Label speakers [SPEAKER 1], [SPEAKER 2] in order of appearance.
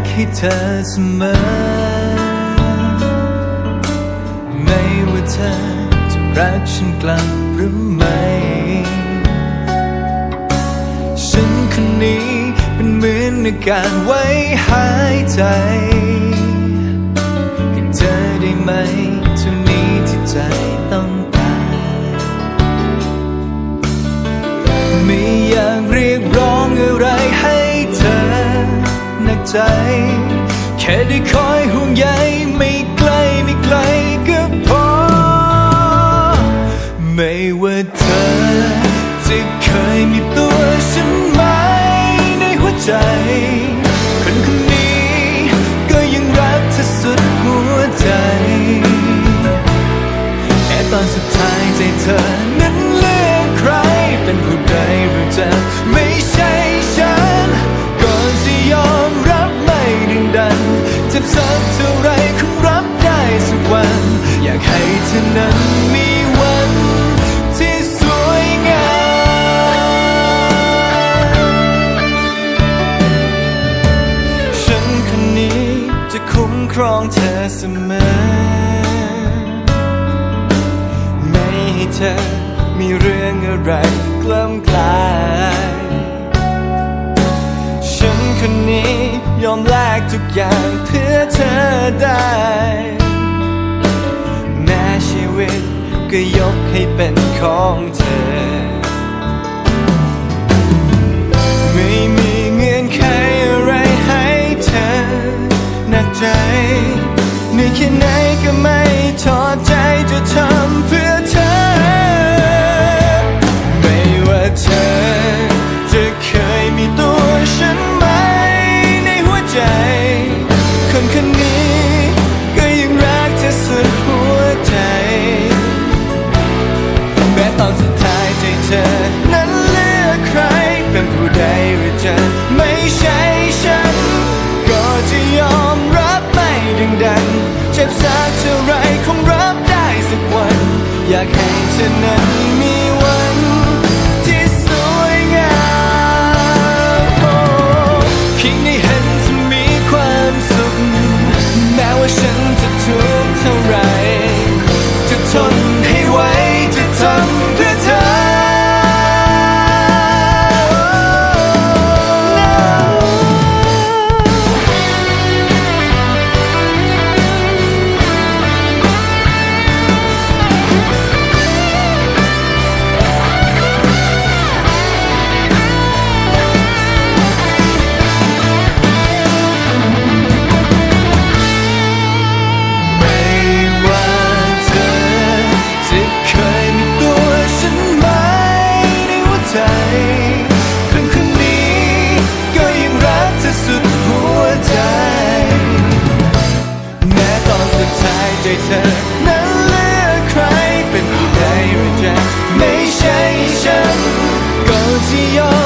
[SPEAKER 1] กให้เธอเสมอ ไม่ว่าเธอจะรักฉันกลับหรือไม่ ฉันคนนี้เป็นเหมือนอาการไว้หายใจ ให้เธอได้ไหม ใจแค่ได้คอยห่วงใยไม่ไกลไม่ไกลก็พอ ไม่ว่าเธอจะเคยมีตัวฉันไหมในหัวใจคนคนนี้ก็ยังรักเธอสุดหัวใจ แค่ตอนสุดท้ายใจเธอากให้เธอนั้นมีวันที่สวยงามฉันคนนี้จะคุ้มครองเธอเสมอ ไม่ให้เธอมีเรื่องอะไรกล้ำกลายฉันคนนี้ยอมแลกทุกอย่างเพื่อเธอได้ วิต ก็ยกให้เป็นของเธอ ไม่มีเงื่อนไขอะไรให้เธอหนักใจเหนื่อยแค่ไหนก็ไม่ท้อใจจะทำเพื่อ งดังเจ็บสักเท่าไรคงรับได้สักวัน อยากให้เธอนั้น ครึ่งครึ่นี้ ก็ยังรักเธอสุดหัวใจ แม้ตอนสุดท้ายใจเธอนั้นลือใครเป็นผู้หรือจะไม่ใช่ฉันก็ที่ยอม